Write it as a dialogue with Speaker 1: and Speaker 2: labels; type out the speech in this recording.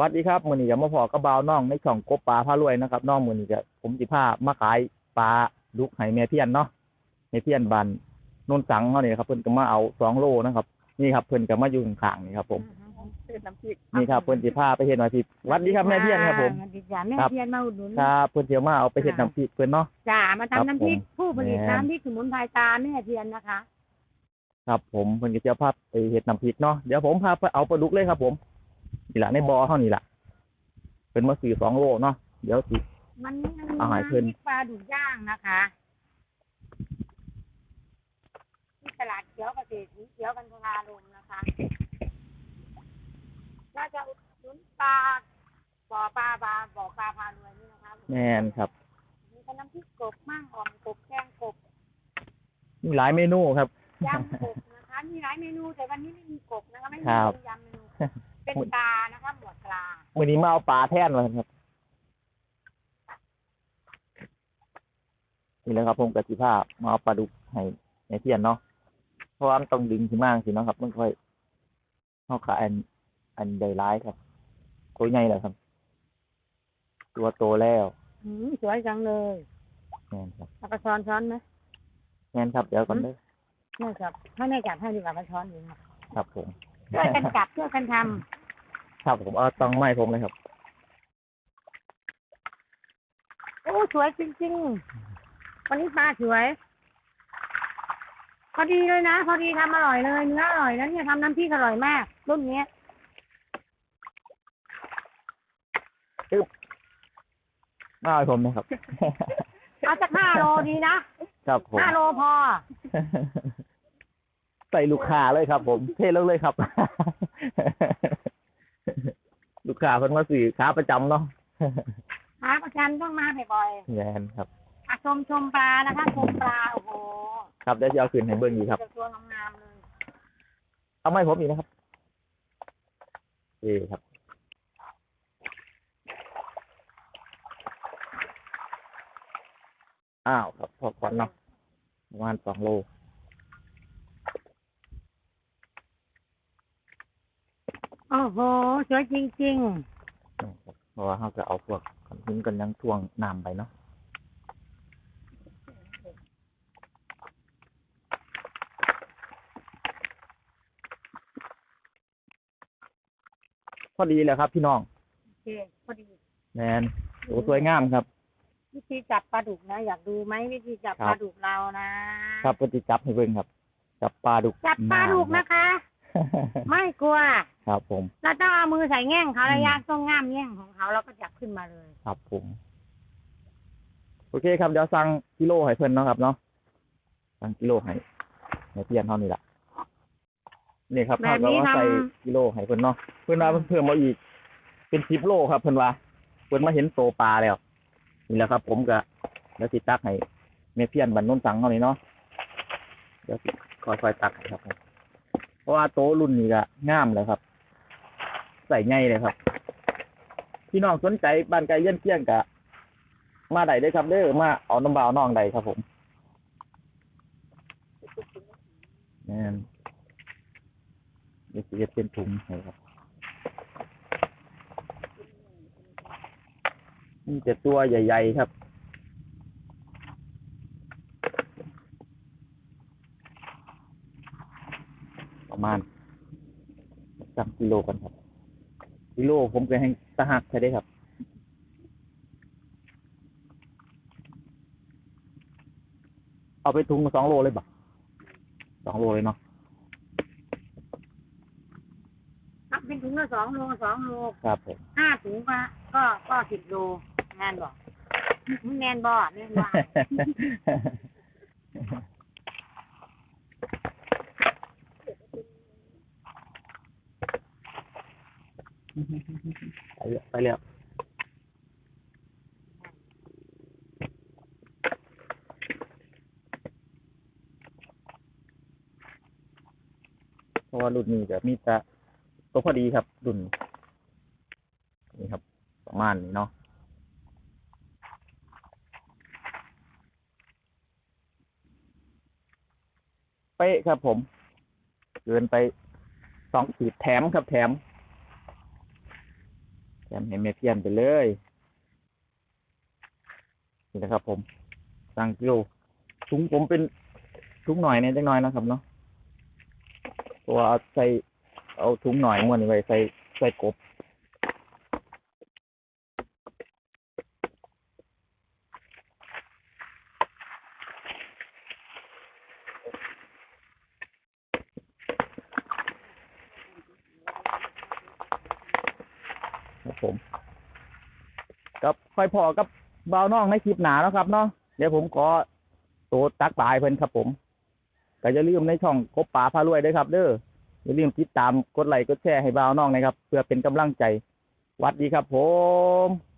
Speaker 1: วัสดีครับมื้อนี้ก็มาพอกับบ่าวน้องในช่องกบปลาพารวยนะครับน้องมื้อนี้ก็ผมสิพามาขายปลาดุกให้แม่เพียนเนาะแม่เพียนบ้านโนนสังเฮานี่ครับเพิ่นก็มาเอา2โลนะครับ นี่ครับเพิ่นก็มาอยู่ข้างๆนี่ครับ ผม
Speaker 2: เป็นน้ำพริก
Speaker 1: นี่ครับเพิ่นสิพาไปเฮ็ดหน่อยสิสวัสดีครับแม่เพียนครับผม
Speaker 2: สวัสดีจ้าแม่
Speaker 1: ครับ
Speaker 2: เพียนมาอุดหนุน
Speaker 1: ครับเพิ่นสิเอามาเอาไปเฮ็ดน้ำพริกเพิ่นเนาะ
Speaker 2: จ้ามา
Speaker 1: ครับ
Speaker 2: ทำน้ำพริก
Speaker 1: ผม
Speaker 2: ผู้ผลิต
Speaker 1: แม่
Speaker 2: น้ำพริกสมุนไพรตาแม่เพียนนะคะ
Speaker 1: ครับผมเพิ่นก็สิเอาพาไปเฮ็ดน้ำพริกเนาะเดี๋ยวผมพาไปเอาปลาดุกเลยครับผม นี่ล่ะในบ่อเฮานี่ล่ะเพิ่นมาซื้อ2โลเนาะเดี๋ยวสิ
Speaker 2: มันมันมี
Speaker 1: เอาให้เพิ่น
Speaker 2: น้ำพริกปลาดุกย่างนะคะที่ตลาดเขียวเกษตรสีเขียวกันทราลมนะคะน่าจะอุดหนุนปลาบ่อปลาปลาบ่อปลาพารวยนี่นะคะ
Speaker 1: แม่นครับ
Speaker 2: มีแต่น้ำพริกกบมั่งอ่อมกบแกงกบ
Speaker 1: มีหลายเมนูครับ
Speaker 2: ยำกบนะคะมีหลายเมนูแต่วันนี้ไม่มีกบนะคะไม่มี
Speaker 1: ครับ
Speaker 2: ยำเมนู เป็นปลานะคะหมวดปลา
Speaker 1: มื่อนี้มาเอาปลาแท่นมาครับนี่แหละครับผมกับสิภาพมาเอาปลาดุกให้ในเทียนเนาะเพราะว่ามันต้องดึงขึ้นมาสิเนาะครับมันค่อยเข้าขาอัน อันใดร้ายครับตัวใหญ่เลยครับ ตัวโตแล้ว
Speaker 2: อืมสวยจังเลย
Speaker 1: แม่นครับ
Speaker 2: เอากระช้อนช้อนไหม
Speaker 1: แม่นครับเดี๋ยวก่อนเด้อ
Speaker 2: แม่จับถ้าแม่จับให้ดีกว่ากระช้อนเองนะครับ
Speaker 1: ผม
Speaker 2: ช่วยกันจับช่วยกันท
Speaker 1: ครับผมเอาต้องไม้ผมเลยครับำ
Speaker 2: โอ้สวยจริงๆ วันนี้ปลาสวย พอดีเลยนะ พอดีทำอร่อยเลยเนื้ออร่อยแล้วเนี่ยทำน้ำพริกอร่อยมาก รุ่นเนี้ย
Speaker 1: มาเอาให้ผมนะครับ
Speaker 2: เอาสักห้าโลดีนะครับ
Speaker 1: ผม
Speaker 2: ห้าโลพอ
Speaker 1: ใส่ลูกค้าเลยครับ ผมเทลงเลยครับ ลูกค้าเพิ่นมาสื่อค้าประจำเนาะ
Speaker 2: หาประชันต้องมาบ่อย
Speaker 1: แม่นครับ
Speaker 2: ๆอะชมชมปลานะคะชมปลาโอ้โห
Speaker 1: ครับเดี๋ยวจะเอาคืนให้เบิ่งอีกครับ
Speaker 2: จะตัวงามๆเลย
Speaker 1: เอาไม้ผมอีกนะครับนี่ครับ อ้าวครับพอก่อนเนาะประมาณสองโล
Speaker 2: โอ้โห สวยจริง
Speaker 1: นะครับเพราะว่าเขาจะเอาพวกขนมกันยังท่วงน้ำไปเนาะพอดีเลยครับ พี่น้อง
Speaker 2: ๆ โอเค พอดี
Speaker 1: แมนโอ้สวยงามครับ
Speaker 2: วิธีจับปลาดุกนะ อยากดูไหมวิธีจับ
Speaker 1: ครับ
Speaker 2: ปลาดุกเรานะครับ
Speaker 1: ปฏิจับให้เบิ่งครับ จับปลาดุก
Speaker 2: จับปลาดุกนะคะ ไม่กลัว
Speaker 1: ครับผม
Speaker 2: เราต้องเอามือใส่แง่งเขา
Speaker 1: อืม
Speaker 2: ระยะต้องง่ามแง่งของเขาแล้วก็จับขึ้นมาเลย
Speaker 1: ครับผม โอเคครับเดี๋ยวสั่งกิโลให้เพิ่นเนาะครับเนาะสั่งกิโลให้ในเพียนเท่านี้ละนี่ครับ
Speaker 2: แบบ
Speaker 1: เขาก็
Speaker 2: นี้
Speaker 1: ว่า
Speaker 2: ทำ
Speaker 1: ใส่กิโลให้เพิ่นเนาะเพิ่นว่าเพิ่นเพิ่มมาอีก เป็นสิบโลครับเพิ่นว่าเพิ่นมาเห็นโตปลาแล้วนี่แหละครับ ผมก็เดี๋ยวสิตักให้แม่เพียนบรรนุนสังเท่านี้เนาะเดี๋ยวสิค่อยๆตักให้ครับผมเพราะว่าโตรุ่นนี้ก็งามเลยครับใส่ง่ายเลยครับ พี่น้องสนใจบ้านไกลเยี่ยนเที่ยงกะ มาได้ได้ครับเด้อมาเอาน้ำบาวน้องใดครับผมแม่นเดี๋ยวสิเฮ็ดเป็นถุงให้ครับนี่จะตัวใหญ่ ๆ ครับประมาณสามกิโลกันครับ กิโลผมก็ให้ตะหักใช่ได้ครับเอาไปถุงสองโลเลยบ่สองโลเลยเนาะ
Speaker 2: นับเป็นถุงละสองโลสองโล
Speaker 1: ครับผม
Speaker 2: ห้าถุงก็ก็ก็สิบโลแมนบอกแมนบ่แมนว่า
Speaker 1: ไปแล้วไปแล้วเพราะว่ารุ่นนี้จะมีแต่ตัวพอดีครับรุ่นนี่ครับ ประมาณนี้เนาะเป๊ะครับผม เกินไปสองขีดแถมครับแถม นให้แม่เพียนไปเลยนี่นะครับ ผมสั่งกิโลถุงผมเป็นถุงหน่อยเนี่ยจังหน่อยนะครับเนาะตัวใส่เอาถุงหน่อยม้วนนี่ไว้ใส่ใส่กบ ครับผมกับค่อยพอกับบ่าน้องในคลิปหนาแล้วครับเนาะเดี๋ยวผมขอตัวตักปลายเพิ่นครับผมก็อย่าลืมในช่องกบป่าพารวยด้วยครับ เด้ออย่าลืมติดตามกดไลค์กดแชร์ให้บ่าน้องนะครับ เพื่อเป็นกำลังใจวัดดีครับผม